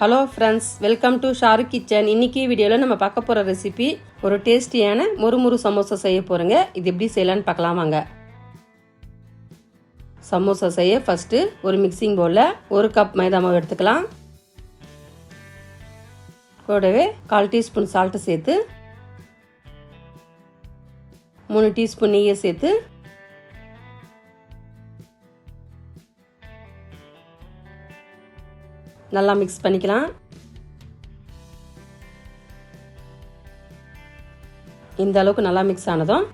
Hello friends welcome to Sharu kitchen இன்னைக்கு வீடியோவில் நம்ம பார்க்க போகிற ரெசிபி ஒரு டேஸ்டியான முறுமுறு சமோசா செய்ய போகிறோங்க இது எப்படி செய்யலான்னு பார்க்கலாம் வாங்க. சமோசா செய்ய ஃபஸ்ட்டு ஒரு மிக்சிங் பவுலில் ஒரு கப் மைதா மாவு எடுத்துக்கலாம். கூடவே கால் டீஸ்பூன் சால்ட்டு சேர்த்து மூணு டீஸ்பூன் நெய்யை சேர்த்து நல்லா மிக்ஸ் பண்ணிக்கலாம். இந்த அளவுக்கு நல்லா மிக்ஸ் ஆனதும்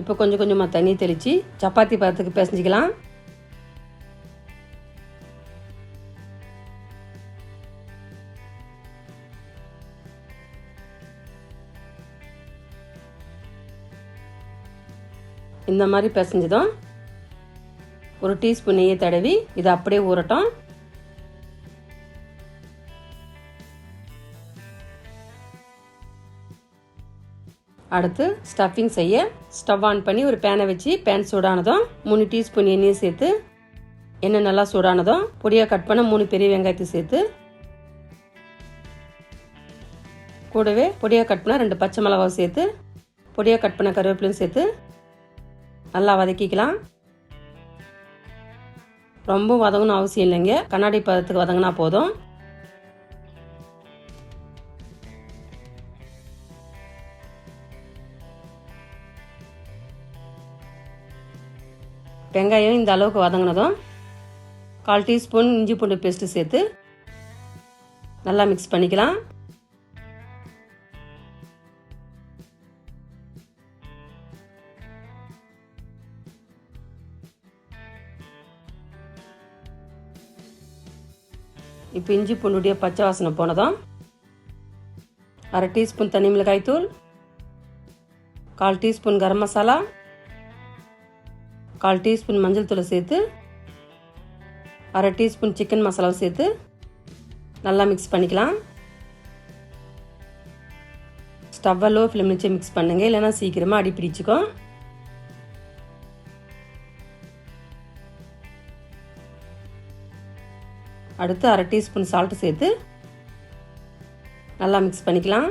இப்போ கொஞ்சம் கொஞ்சமாக தண்ணி தெளித்து சப்பாத்தி பதத்துக்கு பிசைஞ்சிக்கலாம். இந்த மாதிரி பிசைஞ்சதும் ஒரு டீஸ்பூன் நெய்யை தடவி இதை அப்படியே ஊறட்டும். அடுத்து ஸ்டஃபிங் செய்ய ஸ்டவ் ஆன் பண்ணி ஒரு பேனை வச்சு பேன் சூடானதும் மூணு டீஸ்பூன் எண்ணெயை சேர்த்து எண்ணெய் நல்லா சூடானதும் பொடியாக கட் பண்ண மூணு பெரிய வெங்காயத்தை சேர்த்து கூடவே பொடியாக கட் பண்ண ரெண்டு பச்சை மிளகாவை சேர்த்து பொடியாக கட் பண்ண கருவேப்பிலையும் சேர்த்து நல்லா வதக்கிக்கலாம். ரொம்ப வதங்கணும் அவசியம் இல்லைங்க. கண்ணாடி பதத்துக்கு வதங்கினா போதும். வெங்காயம் இந்த அளவுக்கு வதங்கினதும் கால் டீஸ்பூன் இஞ்சி பூண்டு பேஸ்ட்டு சேர்த்து நல்லா மிக்ஸ் பண்ணிக்கலாம். இப்போ இஞ்சி பூண்டுடைய பச்சை வாசனை போனதும் அரை டீஸ்பூன் தனி மிளகாய் தூள் கால் டீஸ்பூன் கரம் மசாலா கால் டீஸ்பூன் மஞ்சள் தூளை சேர்த்து அரை டீஸ்பூன் சிக்கன் மசாலாவை சேர்த்து நல்லா மிக்ஸ் பண்ணிக்கலாம். ஸ்டவ்வை லோ ஃப்ளேம் வச்சு மிக்ஸ் பண்ணுங்க. இல்லைன்னா சீக்கிரமாக அடி பிடிச்சிக்கும் அடுத்து அரை டீஸ்பூன் சால்ட்டு சேர்த்து நல்லா மிக்ஸ் பண்ணிக்கலாம்.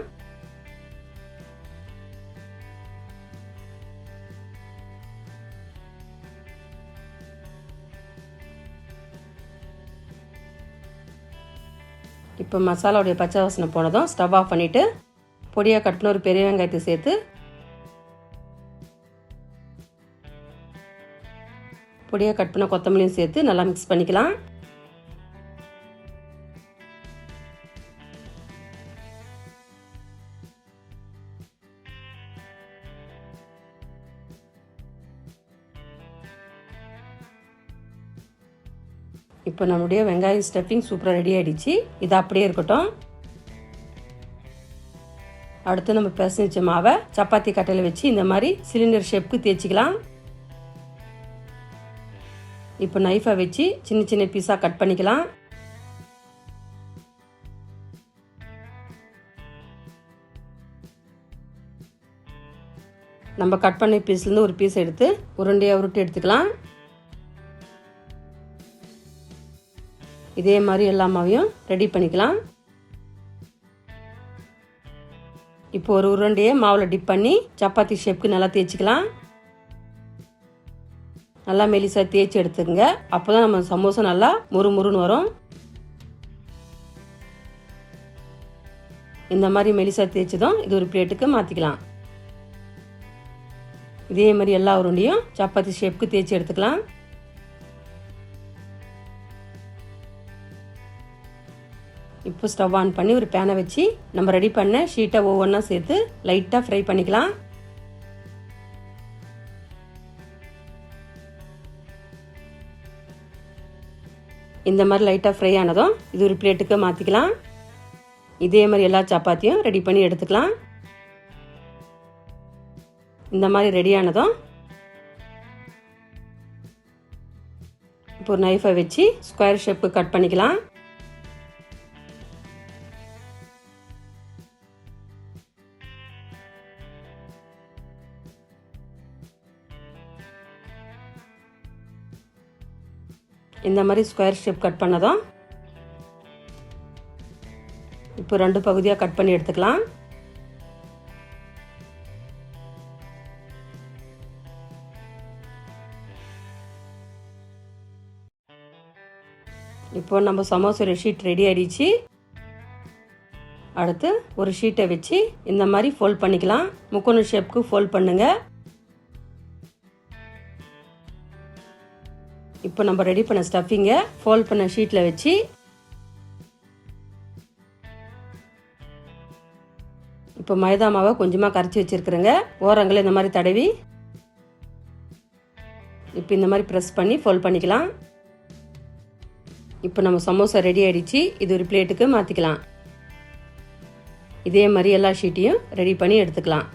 இப்போ மசாலாவுடைய பச்சை வாசனை போனதும் ஸ்டவ் ஆஃப் பண்ணிவிட்டு பொடியாக கட் பண்ண ஒரு பெரிய வெங்காயத்தை சேர்த்து பொடியாக கட் பண்ண கொத்தமல்லியும் சேர்த்து நல்லா மிக்ஸ் பண்ணிக்கலாம். இப்போ நம்முடைய வெங்காயம் ஸ்டஃபிங் சூப்பராக ரெடி ஆகிடுச்சு இது அப்படியே இருக்கட்டும். அடுத்து நம்ம பிசைஞ்ச மாவை சப்பாத்தி கட்டையில் வச்சு இந்த மாதிரி சிலிண்டர் ஷேப்புக்கு தேய்ச்சிக்கலாம். இப்போ நைஃபை வச்சு சின்ன சின்ன பீஸாக கட் பண்ணிக்கலாம். நம்ம கட் பண்ண பீஸ்லேருந்து ஒரு பீஸ் எடுத்து உருண்டையாக உருட்டி எடுத்துக்கலாம். இதே மாதிரி எல்லா மாவையும் ரெடி பண்ணிக்கலாம். இப்போ ஒரு உருண்டையை மாவில் டிப் பண்ணி சப்பாத்தி ஷேப்புக்கு நல்லா தேய்ச்சிக்கலாம். நல்லா மெலிசா தேய்ச்சி எடுத்துக்கங்க. அப்போ தான் நம்ம சமோசா நல்லா முறுமுறுன்னு வரும். இந்த மாதிரி மெலிசா தேய்ச்சதும் இது ஒரு பிளேட்டுக்கு மாற்றிக்கலாம் இதே மாதிரி எல்லா உருண்டையும் சப்பாத்தி ஷேப்புக்கு தேய்ச்சி எடுத்துக்கலாம். இப்போ ஸ்டவ் ஆன் பண்ணி ஒரு பேனை வச்சு நம்ம ரெடி பண்ண ஷீட்டை ஒவ்வொன்றா சேர்த்து லைட்டாக ஃப்ரை பண்ணிக்கலாம். இந்த மாதிரி லைட்டாக ஃப்ரை ஆனதும் இது ஒரு பிளேட்டுக்கு மாற்றிக்கலாம் இதே மாதிரி எல்லா சப்பாத்தியும் ரெடி பண்ணி எடுத்துக்கலாம். இந்த மாதிரி ரெடி ஆனதும் இப்போ ஒரு நைஃபை வச்சு ஸ்கொயர் ஷேப்பு கட் பண்ணிக்கலாம். இந்த மாதிரி ஸ்கொயர் ஷேப் கட் பண்ணதும் இப்போ ரெண்டு பகுதியாக கட் பண்ணி எடுத்துக்கலாம். இப்போ நம்ம சமோசா ஷீட் ரெடி ஆயிடுச்சு. அடுத்து ஒரு ஷீட்டை வச்சு இந்த மாதிரி ஃபோல்ட் பண்ணிக்கலாம். முக்கோண ஷேப்க்கு ஃபோல்ட் பண்ணுங்கள் இப்போ நம்ம ரெடி பண்ண ஸ்டஃபிங்கை ஃபோல்ட் பண்ண ஷீட்டில் வச்சு இப்போ மைதா மாவை கொஞ்சமாக கரைச்சி வச்சுருக்குறேங்க. ஓரங்களை இந்த மாதிரி தடவி இப்போ இந்த மாதிரி ப்ரெஸ் பண்ணி ஃபோல்ட் பண்ணிக்கலாம். இப்போ நம்ம சமோசா ரெடி ஆகிடுச்சு இது ஒரு பிளேட்டுக்கு மாற்றிக்கலாம் இதே மாதிரி எல்லா ஷீட்டையும் ரெடி பண்ணி எடுத்துக்கலாம்.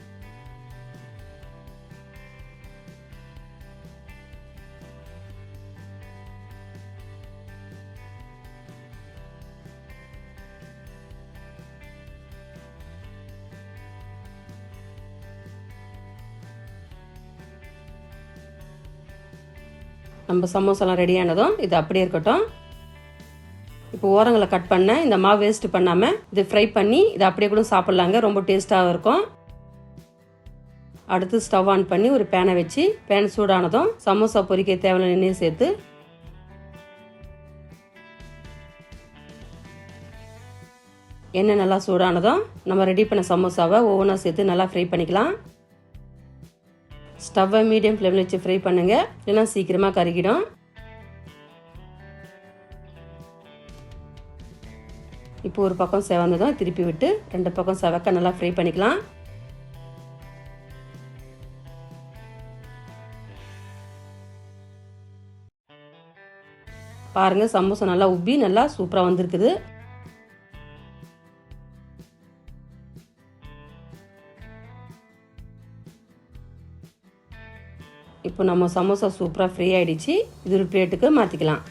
நம்ம சமோசாலாம் ரெடி ஆனதும் இது அப்படியே இருக்கட்டும். இப்போ ஓரங்களை கட் பண்ண இந்த மாவு வேஸ்ட் பண்ணாமல் இது ஃப்ரை பண்ணி இதை அப்படியே கூட சாப்பிட்லாங்க. ரொம்ப டேஸ்ட்டாக இருக்கும். அடுத்து ஸ்டவ் ஆன் பண்ணி ஒரு பேனை வச்சு பேன் சூடானதும் சமோசா பொரிக்க தேவையான எண்ணெயை சேர்த்து எண்ணெய் நல்லா சூடானதும் நம்ம ரெடி பண்ண சமோசாவை ஒவ்வொன்றா சேர்த்து நல்லா ஃப்ரை பண்ணிக்கலாம். ஸ்டவ்வை மீடியம் ஃப்ளேமில் வச்சு ஃப்ரை பண்ணுங்க. இல்லைன்னா சீக்கிரமாக கருகிடும். இப்போ ஒரு பக்கம் செவந்ததும் திருப்பி விட்டு ரெண்டு பக்கம் செவக்க நல்லா ஃப்ரை பண்ணிக்கலாம். பாருங்கள் சமோசா நல்லா உப்பி நல்லா சூப்பராக வந்திருக்குது. இப்போ நம்ம சமோசா சூப்பராக ஃப்ரீ ஆகிடுச்சு இது ஒரு பிளேட்டுக்கு மாற்றிக்கலாம்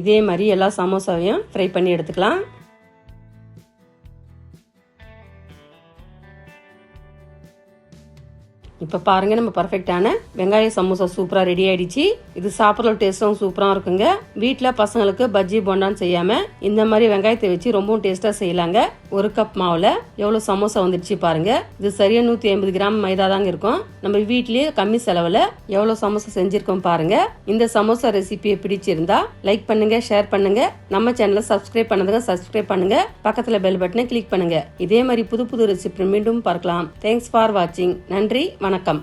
இதே மாதிரி எல்லா சமோசாவையும் ஃப்ரை பண்ணி எடுத்துக்கலாம். இப்போ பாருங்க நம்ம பர்ஃபெக்டான வெங்காய சமோசா சூப்பராக ரெடி ஆயிடுச்சு. இது சாப்பிட்ற டேஸ்ட்டும் சூப்பராக இருக்குங்க. வீட்டில் பசங்களுக்கு பஜ்ஜி போண்டான்னு செய்யாமல் இந்த மாதிரி வெங்காயத்தை வச்சு ரொம்பவும் டேஸ்ட்டாக செய்யலாங்க. ஒரு கப் மாவில் எவ்வளோ சமோசா வந்துடுச்சு பாருங்க. இது சரியாக நூற்றி ஐம்பது கிராம் மைதா தாங்க இருக்கும். நம்ம வீட்லயே கம்மி செலவில் எவ்வளோ சமோசா செஞ்சிருக்கோம் பாருங்க. இந்த சமோசா ரெசிபியை பிடிச்சிருந்தா லைக் பண்ணுங்க ஷேர் பண்ணுங்க. நம்ம சேனலை சப்ஸ்கிரைப் பண்ணதுங்க சப்ஸ்கிரைப் பண்ணுங்க. பக்கத்தில் பெல் பட்டனை கிளிக் பண்ணுங்க. இதே மாதிரி புது புது ரெசிபி மீண்டும் பார்க்கலாம். தேங்க்ஸ் ஃபார் வாட்சிங் நன்றி வணக்கம்.